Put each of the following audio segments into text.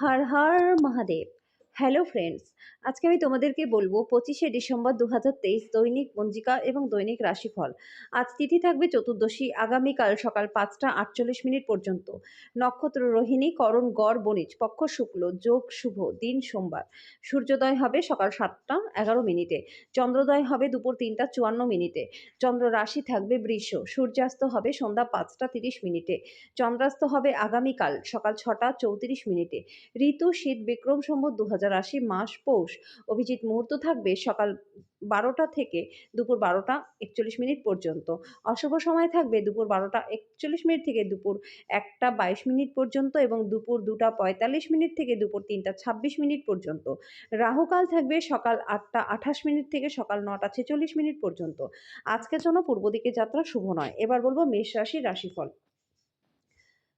हर Har Mahadev. Hello friends আজকে আমি তোমাদেরকে বলব পঁচিশে ডিসেম্বর দু দৈনিক পঞ্জিকা এবং দৈনিক রাশিফল। আজ তিথি থাকবে চতুর্দশী, আগামীকাল সকাল পাঁচটা আটচল্লিশ মিনিট পর্যন্ত। নক্ষত্র রোহিণী, করণ, গড়, বণিজ, পক্ষ, শুক্ল, যোগ, শুভ, দিন, সোমবার। সূর্যোদয় হবে সকাল সাতটা এগারো মিনিটে। চন্দ্রোদয় হবে দুপুর তিনটা চুয়ান্ন মিনিটে। চন্দ্র রাশি থাকবে বৃষ। সূর্যাস্ত হবে সন্ধ্যা পাঁচটা তিরিশ মিনিটে। চন্দ্রাস্ত হবে আগামীকাল সকাল ছটা চৌত্রিশ মিনিটে। ঋতু, শীত, বিক্রম সম্বত দু আশি মাস, পৌষ। অভিজিৎ, মুহূর্ত থাকবে সকাল বারোটা থেকে দুপুর বারোটা একচল্লিশ মিনিট পর্যন্ত। অশুভ সময় থাকবে দুপুর বারোটা একচল্লিশ মিনিট থেকে দুপুর একটা বাইশ মিনিট পর্যন্ত এবং দুপুর দুটা পঁয়তাল্লিশ মিনিট থেকে দুপুর তিনটা ছাব্বিশ মিনিট পর্যন্ত। রাহুকাল থাকবে সকাল আটটা আঠাশ মিনিট থেকে সকাল নটা ছেচল্লিশ মিনিট পর্যন্ত। আজকের জন্য পূর্ব দিকে যাত্রা শুভ নয়। এবার বলব মেষ রাশির রাশিফল।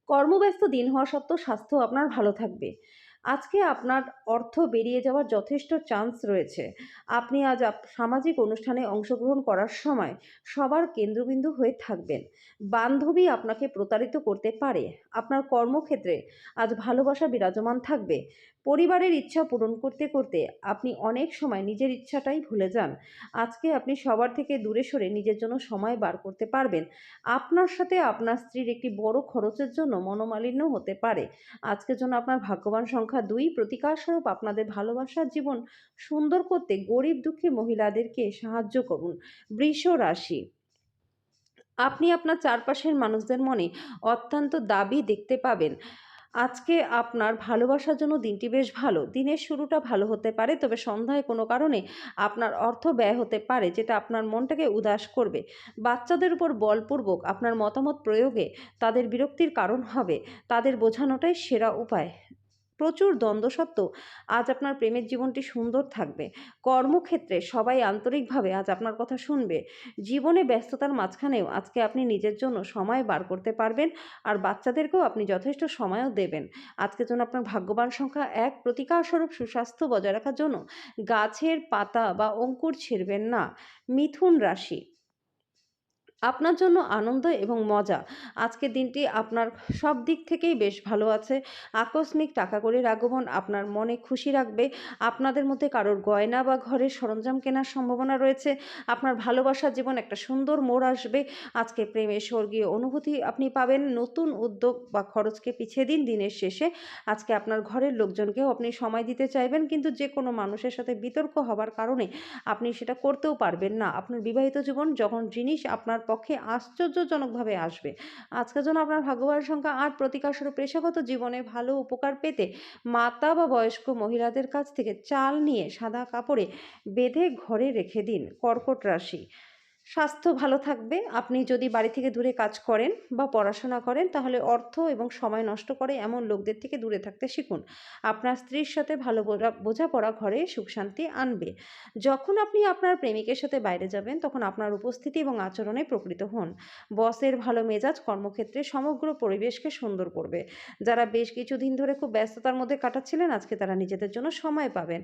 কর্মব্যস্ত, দিন হওয়া সত্ত্বেও স্বাস্থ্য আপনার ভালো থাকবে। আজকে আপনার অর্থ বেরিয়ে যাওয়ার যথেষ্ট চান্স রয়েছে। আপনি আজ সামাজিক অনুষ্ঠানে অংশগ্রহণ করার সময় সবার কেন্দ্রবিন্দু হয়ে থাকবেন। বান্ধবী আপনাকে প্রতারিত করতে পারে। আপনার কর্মক্ষেত্রে আজ ভালোবাসা বিরাজমান থাকবে। পরিবারের ইচ্ছা পূরণ করতে করতে আপনি অনেক সময় নিজের ইচ্ছাটাই ভুলে যান। আজকে আপনি সবার থেকে দূরে সরে নিজের জন্য সময় বার করতে পারবেন। আপনার সাথে আপনার স্ত্রীর একটি বড় খরচের জন্য মনোমালিন্য হতে পারে। আজকের জন্য আপনার ভাগ্যবান সংখ্যা দুই, প্রতিকারস্বরূপ আপনাদের ভালোবাসার জীবন সুন্দর করতে গরিব দুঃখী মহিলাদেরকে সাহায্য করুন। বৃষ রাশি, আপনি আপনার চারপাশের মানুষদের মনে অত্যন্ত দাবি দেখতে পাবেন। আজকে আপনার ভালোবাসার জন্য দিনটি বেশ ভালো। দিনের শুরুটা ভালো হতে পারে, তবে সন্ধ্যায় কোনো কারণে আপনার অর্থ ব্যয় হতে পারে, যেটা আপনার মনটাকে উদাস করবে। বাচ্চাদের উপর বলপূর্বক আপনার মতামত প্রয়োগে তাদের বিরক্তির কারণ হবে। তাদের বোঝানোটাই সেরা উপায়। প্রচুর দ্বন্দ্ব সত্ত্বেও আজ আপনার প্রেমের জীবনটি সুন্দর থাকবে। কর্মক্ষেত্রে সবাই আন্তরিকভাবে আজ আপনার কথা শুনবে। জীবনে ব্যস্ততার মাঝখানেও আজকে আপনি নিজের জন্য সময় বার করতে পারবেন আর বাচ্চাদেরকেও আপনি যথেষ্ট সময়ও দেবেন। আজকের জন্য আপনার ভাগ্যবান সংখ্যা এক। প্রতিকারস্বরূপ সুস্বাস্থ্য বজায় রাখার জন্য গাছের পাতা বা অঙ্কুর ছিঁড়বেন না। মিথুন রাশি আপনার জন্য আনন্দ এবং মজা। আজকের দিনটি আপনার সব দিক থেকেই বেশ ভালো আছে। আকস্মিক টাকা করে আগমন আপনার মনে খুশি রাখবে। আপনাদের মধ্যে কারোর গয়না বা ঘরের সরঞ্জাম কেনার সম্ভাবনা রয়েছে। আপনার ভালোবাসার জীবন একটা সুন্দর মোড় আসবে। আজকে প্রেমের স্বর্গীয় অনুভূতি আপনি পাবেন। নতুন উদ্যোগ বা খরচকে পিছিয়ে দিন দিনের শেষে। আজকে আপনার ঘরের লোকজনকেও আপনি সময় দিতে চাইবেন, কিন্তু যে কোনো মানুষের সাথে বিতর্ক হবার কারণে আপনি সেটা করতেও পারবেন না। আপনার বিবাহিত জীবন যখন জিনিস আপনার পক্ষে আশ্চর্যজনকভাবে আসবে। আজকের জন্য আপনার ভাগ্যবান সংখ্যা আট। প্রতিকারস্বরূপ পেশাগত জীবনে ভালো উপকার পেতে মাতা বা বয়স্ক মহিলাদের কাছ থেকে চাল নিয়ে সাদা কাপড়ে বেঁধে ঘরে রেখে দিন। কর্কট রাশি। স্বাস্থ্য ভালো থাকবে। আপনি যদি বাড়ি থেকে দূরে কাজ করেন বা পড়াশোনা করেন, তাহলে অর্থ এবং সময় নষ্ট করে এমন লোকদের থেকে দূরে থাকতে শিখুন। আপনার স্ত্রীর সাথে ভালো বোঝাপড়া ঘরে সুখ শান্তি আনবে। যখন আপনি আপনার প্রেমিকের সাথে বাইরে যাবেন, তখন আপনার উপস্থিতি এবং আচরণে প্রকৃত হন। বসের ভালো মেজাজ কর্মক্ষেত্রে সমগ্র পরিবেশকে সুন্দর করবে। যারা বেশ কিছুদিন ধরে খুব ব্যস্ততার মধ্যে কাটাচ্ছিলেন, আজকে তারা নিজেদের জন্য সময় পাবেন।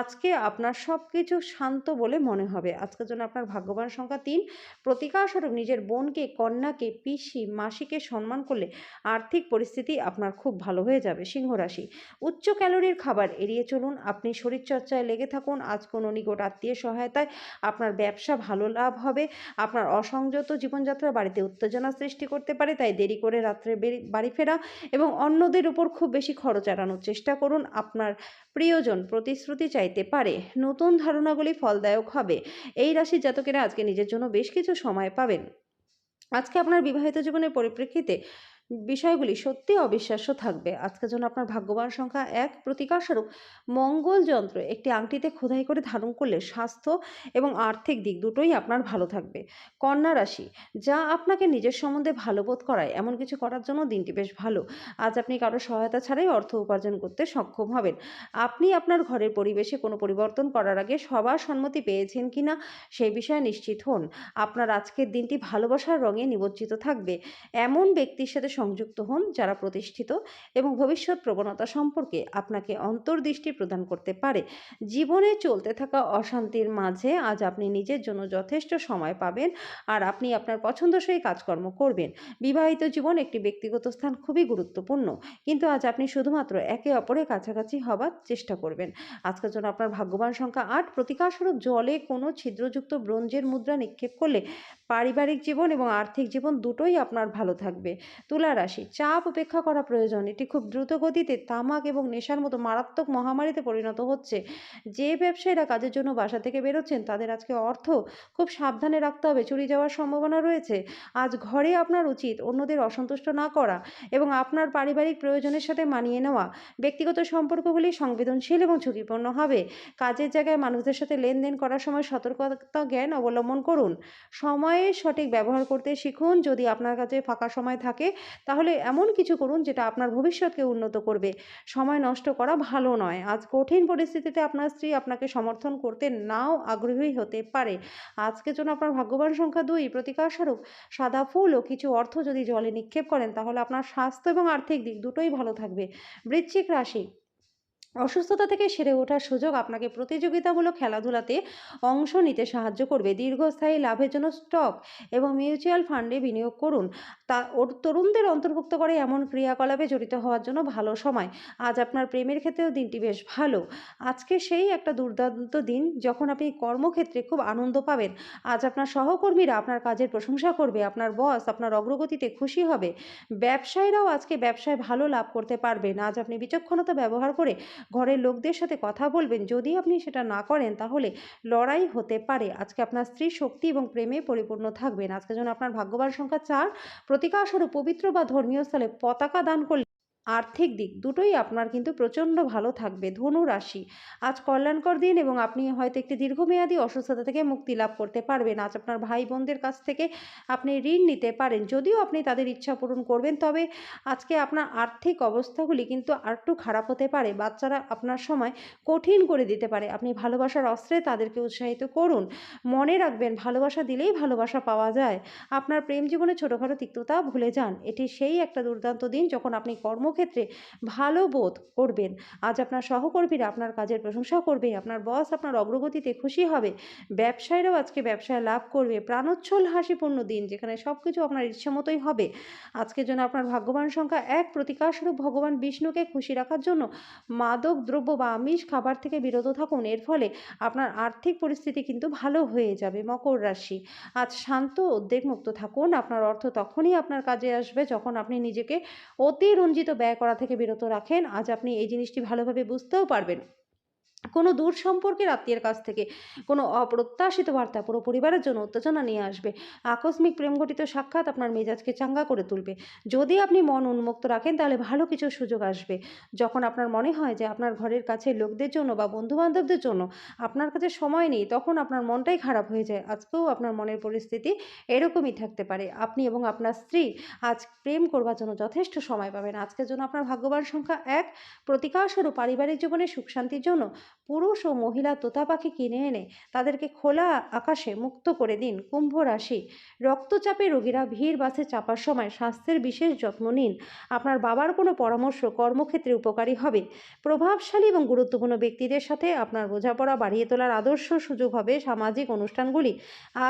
আজকে আপনার সব কিছু শান্ত বলে মনে হবে। আজকের জন্য আপনার ভাগ্যবান সংখ্যা সংখ্যা তিন প্রতিকারস্বরূপ নিজের বোনকে, কন্যাকে, পিসি, মাসিকে সম্মান করলে আর্থিক পরিস্থিতি আপনার খুব ভালো হয়ে যাবে। সিংহ রাশি, উচ্চ ক্যালোরির খাবার এড়িয়ে চলুন। আপনি শরীরচর্চায় লেগে থাকুন। আজ কোনো নিকট আত্মীয় সহায়তায় আপনার ব্যবসা ভালো লাভ হবে। আপনার অসংযত জীবনযাত্রা বাড়িতে উত্তেজনা সৃষ্টি করতে পারে, তাই দেরি করে রাত্রে বাড়ি ফেরা এবং অন্যদের উপর খুব বেশি খরচ এড়ানোর চেষ্টা করুন। আপনার প্রিয়জন প্রতিশ্রুতি চাইতে পারে। নতুন ধারণাগুলি ফলদায়ক হবে। এই রাশির জাতকেরা আজকে নিজের জন্য বেশ কিছু সময় পাবেন। আজকে আপনার বিবাহিত জীবনের পরিপ্রেক্ষিতে বিষয়গুলি সত্যি অবিশ্বাস্য থাকবে। আজকের জন্য আপনার ভাগ্যবান সংখ্যা এক। প্রতিকারস্বরূপ মঙ্গল যন্ত্র একটি আংটিতে খোদাই করে ধারণ করলে স্বাস্থ্য এবং আর্থিক দিক দুটোই আপনার ভালো থাকবে। কন্যা রাশি, যা আপনাকে নিজের সম্বন্ধে ভালো বোধ করায়, এমন কিছু করার জন্য দিনটি বেশ ভালো। আজ আপনি কারও সহায়তা ছাড়াই অর্থ উপার্জন করতে সক্ষম হবেন। আপনি আপনার ঘরের পরিবেশে কোনো পরিবর্তন করার আগে সবার সম্মতি পেয়েছেন কি না সেই বিষয়ে নিশ্চিত হন। আপনার আজকের দিনটি ভালোবাসার রঙে নিমজ্জিত থাকবে। এমন ব্যক্তির সাথে সংযুক্ত হন যারা প্রতিষ্ঠিত এবং ভবিষ্যৎ প্রবণতা সম্পর্কে আপনাকে অন্তর্দৃষ্টি প্রদান করতে পারে। জীবনে চলতে থাকা অশান্তির মাঝে আজ আপনি নিজের জন্য যথেষ্ট সময় পাবেন আর আপনি আপনার পছন্দসই কাজকর্ম করবেন। বিবাহিত জীবন একটি ব্যক্তিগত স্থান খুবই গুরুত্বপূর্ণ, কিন্তু আজ আপনি শুধুমাত্র একে অপরের কাছাকাছি হবার চেষ্টা করবেন। আজকের জন্য আপনার ভাগ্যবান সংখ্যা আট। প্রতিকারস্বরূপ জলে কোনো ছিদ্রযুক্ত ব্রোঞ্জের মুদ্রা নিক্ষেপ করলে পারিবারিক জীবন এবং আর্থিক জীবন দুটোই আপনার ভালো থাকবে। তুলা রাশি, চাপ উপেক্ষা করা প্রয়োজন। এটি খুব দ্রুত গতিতে তামাক এবং নেশার মতো মারাত্মক মহামারীতে পরিণত হচ্ছে। যে ব্যবসায়ীরা কাজের জন্য বাসা থেকে বেরোচ্ছেন, তাদের আজকে অর্থ খুব সাবধানে রাখতে হবে। চুরি যাওয়ার সম্ভাবনা রয়েছে। আজ ঘরে আপনার উচিত অন্যদের অসন্তুষ্ট না করা এবং আপনার পারিবারিক প্রয়োজনের সাথে মানিয়ে নেওয়া। ব্যক্তিগত সম্পর্কগুলি সংবেদনশীল এবং ঝুঁকিপূর্ণ হবে। কাজের জায়গায় মানুষদের সাথে লেনদেন করার সময় সতর্কতা জ্ঞান অবলম্বন করুন। সময়ের সঠিক ব্যবহার করতে শিখুন। যদি আপনার কাছে ফাঁকা সময় থাকে তাহলে এমন কিছু করুন যেটা আপনার ভবিষ্যৎকে উন্নত করবে। সময় নষ্ট করা ভালো নয়। আজ কঠিন পরিস্থিতিতে আপনার স্ত্রী আপনাকে সমর্থন করতে নাও আগ্রহী হতে পারে। আজকে জন্য আপনার ভাগ্যবান সংখ্যা দুই। প্রতিকারস্বরূপ সাদা ফুল ও কিছু অর্থ যদি জলে নিক্ষেপ করেন, তাহলে আপনার স্বাস্থ্য এবং আর্থিক দিক দুটোই ভালো থাকবে। বৃশ্চিক রাশি অসুস্থতা থেকে সেরে ওঠার সুযোগ আপনাকে প্রতিযোগিতামূলক খেলাধুলাতে অংশ নিতে সাহায্য করবে। দীর্ঘস্থায়ী লাভের জন্য স্টক এবং মিউচুয়াল ফান্ডে বিনিয়োগ করুন। তা ওর তরুণদের অন্তর্ভুক্ত করে এমন ক্রিয়াকলাপে জড়িত হওয়ার জন্য ভালো সময়। আজ আপনার প্রেমের ক্ষেত্রেও দিনটি বেশ ভালো। আজকে সেই একটা দুর্দান্ত দিন যখন আপনি কর্মক্ষেত্রে খুব আনন্দ পাবেন। আজ আপনার সহকর্মীরা আপনার কাজের প্রশংসা করবে, আপনার বস আপনার অগ্রগতিতে খুশি হবে। ব্যবসায়ীরাও আজকে ব্যবসায় ভালো লাভ করতে পারবেন। আজ আপনি বিচক্ষণতা ব্যবহার করে ঘরের লোকদের সাথে কথা বলবেন। যদি আপনি সেটা না করেন, তাহলে লড়াই হতে পারে। আজকে আপনার স্ত্রী শক্তি এবং প্রেমে পরিপূর্ণ থাকবেন। আজকে যেন আপনার ভাগ্যবান সংখ্যা চার, প্রতিকার স্বরূপ পবিত্র বা ধর্মীয় স্থলে পতাকা দান করলে আর্থিক দিক দুটোই আপনার কিন্তু প্রচণ্ড ভালো থাকবে। ধনু রাশি, আজ কল্যাণকর দিন এবং আপনি হয়তো একটি দীর্ঘমেয়াদী অসুস্থতা থেকে মুক্তি লাভ করতে পারবেন। আজ আপনার ভাই বোনদের কাছ থেকে আপনি ঋণ নিতে পারেন। যদিও আপনি তাদের ইচ্ছা পূরণ করবেন, তবে আজকে আপনার আর্থিক অবস্থাগুলি কিন্তু আরেকটু খারাপ হতে পারে। বাচ্চারা আপনার সময় কঠিন করে দিতে পারে। আপনি ভালোবাসার অস্ত্রে তাদেরকে উৎসাহিত করুন। মনে রাখবেন, ভালোবাসা দিলেই ভালোবাসা পাওয়া যায়। আপনার প্রেম জীবনে ছোটোখাটো তিক্ততা ভুলে যান। এটি সেই একটা দুর্দান্ত দিন যখন আপনি কর্মক্ষেত্রে ভালো বোধ করবেন। আজ আপনার সহকর্মীরা আপনার কাজের প্রশংসা করবে, আপনার বস আপনার অগ্রগতিতে খুশি হবে, ব্যবসায়ীরাও আজকে ব্যবসায় লাভ করবে, প্রাণোচ্ছল হাসিপূর্ণ দিন যেখানে সব কিছু আপনার ইচ্ছা মতোই হবে। আজকের জন্য আপনার ভাগ্যবান সংখ্যা এক, প্রতিকারস্বরূপ ভগবান বিষ্ণুকে খুশি রাখার জন্য মাদক, দ্রব্য বা আমিষ খাবার থেকে বিরত থাকুন। এর ফলে আপনার আর্থিক পরিস্থিতি কিন্তু ভালো হয়ে যাবে, মকর রাশি। আজ শান্ত উদ্বেগমুক্ত থাকুন, আপনার অর্থ তখনই আপনার কাজে আসবে যখন আপনি নিজেকে অতিরঞ্জিত ব্যয় করা থেকে বিরত রাখেন। আজ আপনি এই জিনিসটি ভালোভাবে বুঝতেও পারবেন। কোনো দূর সম্পর্কের আত্মীয়ের কাছ থেকে কোনো অপ্রত্যাশিত বার্তা পুরো পরিবারের জন্য উত্তেজনা নিয়ে আসবে। আকস্মিক প্রেমঘটিত সাক্ষাৎ আপনার মেজাজকে চাঙ্গা করে তুলবে। যদি আপনি মন উন্মুক্ত রাখেন, তাহলে ভালো কিছু সুযোগ আসবে। যখন আপনার মনে হয় যে আপনার ঘরের কাছে লোকদের জন্য বা বন্ধুবান্ধবদের জন্য আপনার কাছে সময় নেই, তখন আপনার মনটাই খারাপ হয়ে যায়। আজকেও আপনার মনের পরিস্থিতি এরকমই থাকতে পারে। আপনি এবং আপনার স্ত্রী আজ প্রেম করবার জন্য যথেষ্ট সময় পাবেন। আজকের জন্য আপনার ভাগ্যবান সংখ্যা এক। প্রতিকারস্বরূপ পারিবারিক জীবনে সুখ শান্তির জন্য পুরুষ ও মহিলা তোতা পাখি কিনে এনে তাদেরকে খোলা আকাশে মুক্ত করে দিন কুম্ভ রাশি। রক্তচাপে রোগীরা ভিড় বাসে চাপার সময় স্বাস্থ্যের বিশেষ যত্ন নিন। আপনার বাবার কোনো পরামর্শ, কর্মক্ষেত্রে উপকারী হবে। প্রভাবশালী এবং গুরুত্বপূর্ণ ব্যক্তিদের সাথে আপনার বোঝাপড়া বাড়িয়ে তোলার আদর্শ সুযোগ হবে সামাজিক অনুষ্ঠানগুলি।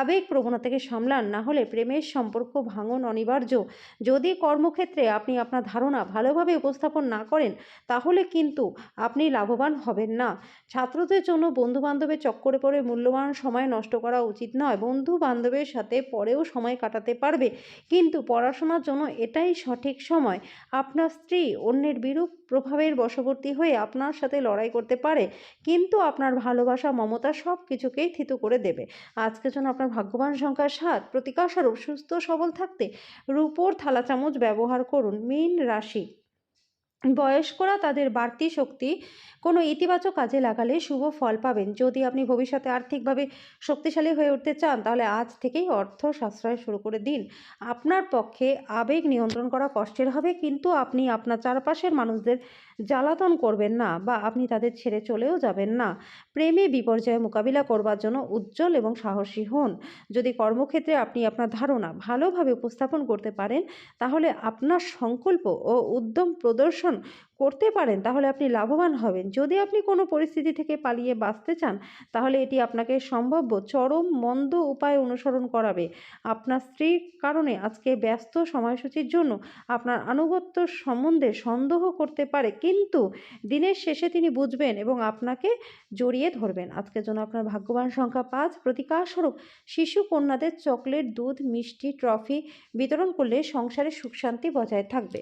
আবেগ প্রবণতাকে সামলান, না হলে প্রেমের সম্পর্ক ভাঙন অনিবার্য। যদি কর্মক্ষেত্রে আপনি আপনার ধারণা ভালোভাবে উপস্থাপন না করেন, তাহলে কিন্তু আপনি লাভবান হবেন না। ছাত্রদের জন্য বন্ধু বান্ধবের চক্করে পড়ে মূল্যবান সময় নষ্ট করা উচিত নয়। বন্ধু বান্ধবের সাথে পরেও সময় কাটাতে পারবে। কিন্তু পড়াশোনার জন্য এটাই সঠিক সময়। আপনার স্ত্রী অন্যের বিরূপ প্রভাবের বশবর্তী হয়ে আপনার সাথে লড়াই করতে পারে। কিন্তু আপনার ভালোবাসা, মমতা সব কিছুকেই থিতু করে দেবে। আজকের জন্য আপনার ভাগ্যবান সংখ্যা সাত প্রতিকারস্বরূপ সুস্থ, সবল থাকতে রূপোর থালা চামচ ব্যবহার করুন। মীন রাশি বয়স্করা তাদের বাড়তি শক্তি কোনো ইতিবাচক কাজে লাগালে শুভ ফল পাবেন। যদি আপনি ভবিষ্যতে আর্থিকভাবে শক্তিশালী হয়ে উঠতে চান, তাহলে আজ থেকেই অর্থ সাশ্রয় শুরু করে দিন। আপনার পক্ষে আবেগ নিয়ন্ত্রণ করা কষ্টের হবে, কিন্তু আপনি আপনার চারপাশের মানুষদের জ্বালাতন করবেন না বা আপনি তাদের ছেড়ে চলেও যাবেন না। প্রেমে বিপর্যয় মোকাবিলা করবার জন্য উজ্জ্বল এবং সাহসী হন। যদি কর্মক্ষেত্রে আপনি আপনার ধারণা ভালোভাবে উপস্থাপন করতে পারেন, তাহলে আপনার সংকল্প ও উদ্যম প্রদর্শন করতে পারেন, তাহলে আপনি লাভবান হবেন। যদি আপনি কোনো পরিস্থিতি থেকে পালিয়ে বাঁচতে চান, তাহলে এটি আপনাকে সম্ভাব্য চরম মন্দ উপায় অনুসরণ করাবে। আপনার স্ত্রীর কারণে আজকে ব্যস্ত সময়সূচির জন্য আপনার আনুগত্য সম্বন্ধে সন্দেহ করতে পারে, কিন্তু দিনের শেষে তিনি বুঝবেন এবং আপনাকে জড়িয়ে ধরবেন। আজকের জন্য আপনার ভাগ্যবান সংখ্যা পাঁচ। প্রতিকারস্বরূপ শিশু কন্যাদের চকলেট, দুধ, মিষ্টি, ট্রফি বিতরণ করলে সংসারে সুখ শান্তি বজায় থাকবে।